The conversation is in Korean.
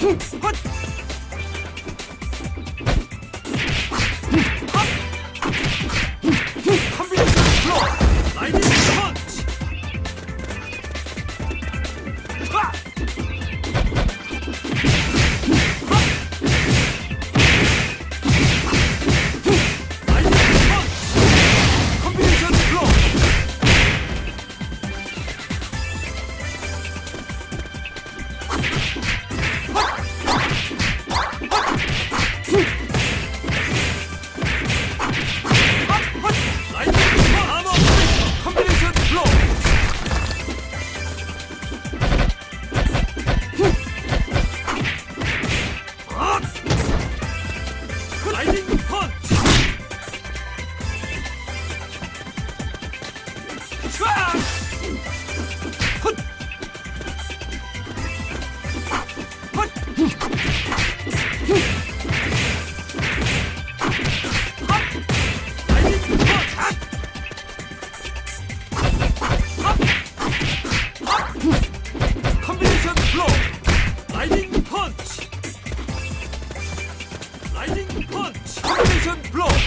Hey! 펀치 촤! Crimson block!